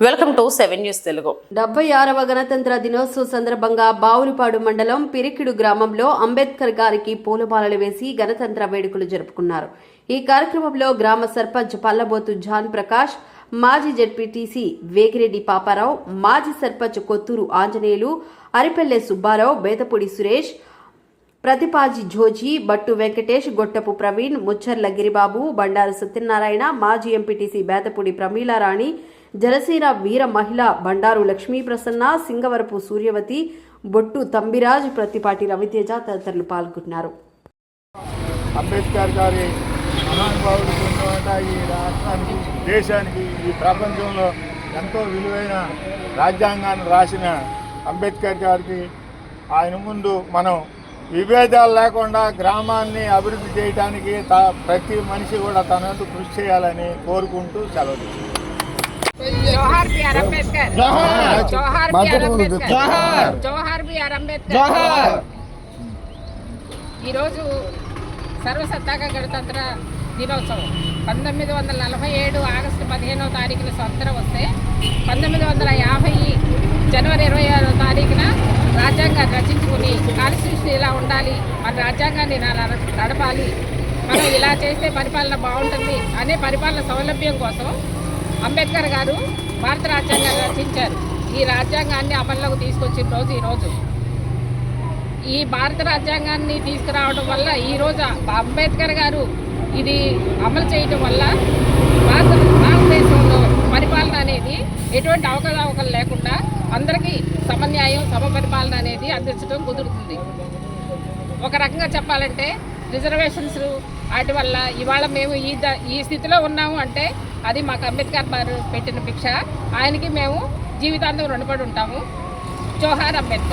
Welcome to seven news Telugu. డెబ్బై ఆరవ గణతంత్ర దినోత్సవ సందర్భంగా బావులపాడు మండలం పిరికిడు గ్రామంలో అంబేద్కర్ గారికి పూలమాలలు వేసి గణతంత్ర వేడుకలు జరుపుకున్నారు. ఈ కార్యక్రమంలో గ్రామ సర్పంచ్ పల్లబోతు జాన్ ప్రకాష్ మాజీ జడ్పీటీసీ వేగిరెడ్డి పాపారావు మాజీ సర్పంచ్ కొత్తూరు ఆంజనేయులు అరిపెల్లె సుబ్బారావు బేతపూడి సురేష్ ప్రతిపాజి జోజీ బట్టు వెంకటేష్ గొట్టపు ప్రవీణ్ ముచ్చర్ల గిరిబాబు బండారు సత్యనారాయణ మాజీ ఎంపీటీసీ బేతపూడి ప్రమీలారాణి జనసేన వీర మహిళ బండారు లక్ష్మీ ప్రసన్న సింగవరపు సూర్యవతి బొట్టు తంబిరాజ్ ప్రతిపాటి రవితేజ తదితరులు పాల్గొన్నారు అంబేద్కర్ గారి ఈ రాష్ట్రానికి దేశానికి ఈ ప్రపంచంలో ఎంతో విలువైన రాజ్యాంగాన్ని రాసిన అంబేద్కర్ గారికి ఆయన ముందు మనం విభేదాలు లేకుండా గ్రామాన్ని అభివృద్ధి చేయడానికి త ప్రతి మనిషి కూడా తన కృషి చేయాలని కోరుకుంటూ సెలవు తీసుకుంటాం. జోహార్ బిఆర్ అంబేద్కర్. జోహార్ బిఆర్ అంబేద్కర్. జోహార్ బిఆర్ అంబేద్కర్. ఈరోజు సర్వసత్తాక గణతంత్ర దినోత్సవం. పంతొమ్మిది వందల నలభై ఏడు ఆగస్టు పదిహేనవ తారీఖున స్వతంత్రం వస్తే పంతొమ్మిది వందల యాభై జనవరి ఇరవై ఆరో తారీఖున రాజ్యాంగాన్ని రచించుకుని కాన్స్టిట్యూషన్ ఇలా ఉండాలి. మన రాజ్యాంగాన్ని నడపాలి. మనం ఇలా చేస్తే పరిపాలన బాగుంటుంది అనే పరిపాలన సౌలభ్యం కోసం అంబేద్కర్ గారు భారత రాజ్యాంగాన్ని రచించారు. ఈ రాజ్యాంగాన్ని అమల్లోకి తీసుకొచ్చిన రోజు ఈరోజు ఈ భారత రాజ్యాంగాన్ని తీసుకురావడం వల్ల ఈరోజు అంబేద్కర్ గారు ఇది అమలు చేయడం వల్ల భారత భారతదేశంలో పరిపాలన అనేది ఎటువంటి అవకతవకలు లేకుండా అందరికీ సమన్యాయం సమపరిపాలన అనేది అందించడం కుదురుతుంది. ఒక రకంగా చెప్పాలంటే రిజర్వేషన్స్ వాటి వల్ల ఇవాళ మేము ఈ ద ఈ స్థితిలో ఉన్నాము అంటే అది మాకు అంబేద్కర్ గారు పెట్టిన భిక్ష. ఆయనకి మేము జీవితాంతం రుణపడి ఉంటాము. జోహార్ అంబేద్కర్.